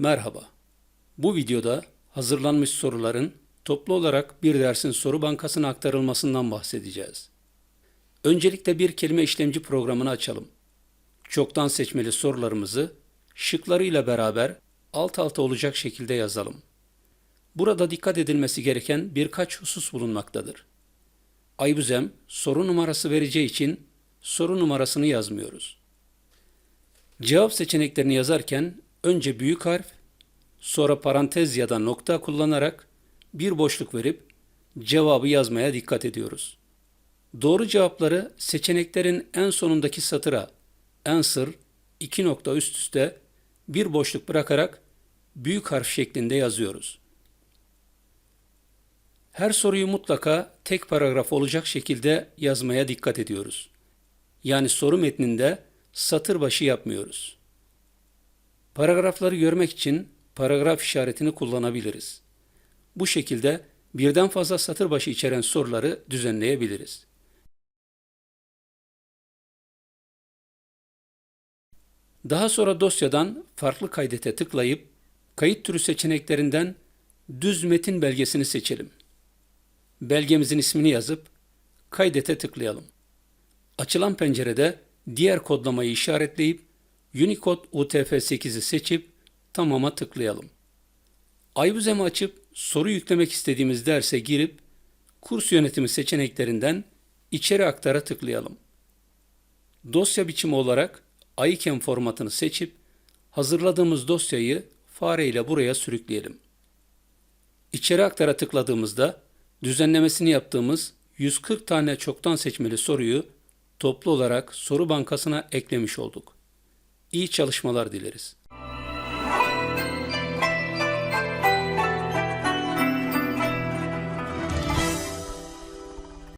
Merhaba. Bu videoda hazırlanmış soruların toplu olarak bir dersin soru bankasına aktarılmasından bahsedeceğiz. Öncelikle bir kelime işlemci programını açalım. Çoktan seçmeli sorularımızı şıklarıyla beraber alt alta olacak şekilde yazalım. Burada dikkat edilmesi gereken birkaç husus bulunmaktadır. Aybüzem soru numarası vereceği için soru numarasını yazmıyoruz. Cevap seçeneklerini yazarken önce büyük harf, sonra parantez ya da nokta kullanarak bir boşluk verip cevabı yazmaya dikkat ediyoruz. Doğru cevapları seçeneklerin en sonundaki satıra answer iki nokta üst üste bir boşluk bırakarak büyük harf şeklinde yazıyoruz. Her soruyu mutlaka tek paragraf olacak şekilde yazmaya dikkat ediyoruz. Yani soru metninde satır başı yapmıyoruz. Paragrafları görmek için paragraf işaretini kullanabiliriz. Bu şekilde birden fazla satır başı içeren soruları düzenleyebiliriz. Daha sonra dosyadan farklı kaydete tıklayıp kayıt türü seçeneklerinden düz metin belgesini seçelim. Belgemizin ismini yazıp kaydete tıklayalım. Açılan pencerede diğer kodlamayı işaretleyip Unicode UTF-8'i seçip tamama tıklayalım. Aybüzem'i açıp soru yüklemek istediğimiz derse girip kurs yönetimi seçeneklerinden içeri aktara tıklayalım. Dosya biçimi olarak iCam formatını seçip hazırladığımız dosyayı fareyle buraya sürükleyelim. İçeri aktara tıkladığımızda düzenlemesini yaptığımız 140 tane çoktan seçmeli soruyu toplu olarak soru bankasına eklemiş olduk. İyi çalışmalar dileriz.